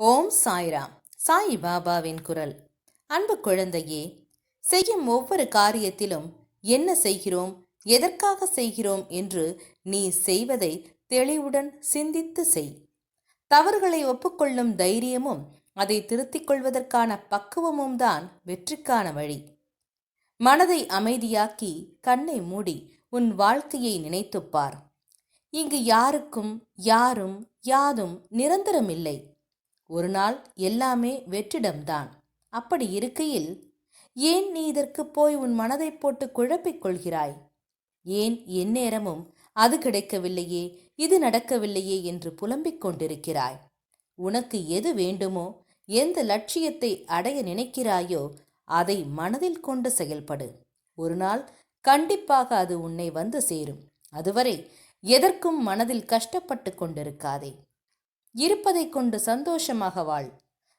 ஓம் சாய்ராம். சாய் பாபாவின் குரல். அன்பு குழந்தையே செய்யும் ஒவ்வொரு காரியத்திலும் என்ன செய்கிறோம் எதற்காக செய்கிறோம் என்று நீ செய்வதை தெளிவுடன் சிந்தித்து செய். தவறுகளை ஒப்புக்கொள்ளும் தைரியமும் அதை திருத்திக் கொள்வதற்கான பக்குவமும் தான் வெற்றிக்கான வழி. மனதை அமைதியாக்கி கண்ணை மூடி உன் வாழ்க்கையை நினைத்துப்பார் இங்கு யாருக்கும் யாரும் யாதும் நிரந்தரமில்லை. ஒரு நாள் எல்லாமே வெற்றிடம்தான். அப்படி இருக்கையில் ஏன் நீ இதற்கு போய் உன் மனதை போட்டு குழப்பிக் கொள்கிறாய்? ஏன் எந்நேரமும் அது கிடைக்கவில்லையே இது நடக்கவில்லையே என்று புலம்பிக் கொண்டிருக்கிறாய்? உனக்கு எது வேண்டுமோ எந்த லட்சியத்தை அடைய நினைக்கிறாயோ அதை மனதில் கொண்டு செயல்படு. ஒரு நாள் கண்டிப்பாக அது உன்னை வந்து சேரும். அதுவரை எதற்கும் மனதில் கஷ்டப்பட்டு கொண்டிருக்காதே. இருப்பதை கொண்டு சந்தோஷமாக வாழ்.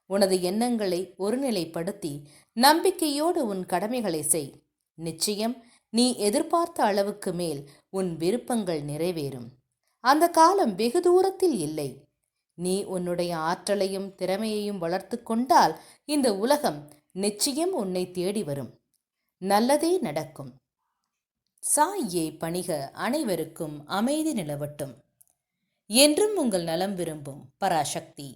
உனது எண்ணங்களை ஒருநிலைப்படுத்தி நம்பிக்கையோடு உன் கடமைகளை செய். நிச்சயம் நீ எதிர்பார்த்த அளவுக்கு மேல் உன் விருப்பங்கள் நிறைவேறும். அந்த காலம் வெகு தூரத்தில் இல்லை. நீ உன்னுடைய ஆற்றலையும் திறமையையும் வளர்த்து கொண்டால் இந்த உலகம் நிச்சயம் உன்னை தேடி வரும். நல்லதே நடக்கும். சாயை பணிக அனைவருக்கும் அமைதி நிலவட்டும். என்றும் உங்கள் நலம் விரும்பும் பராசக்தி.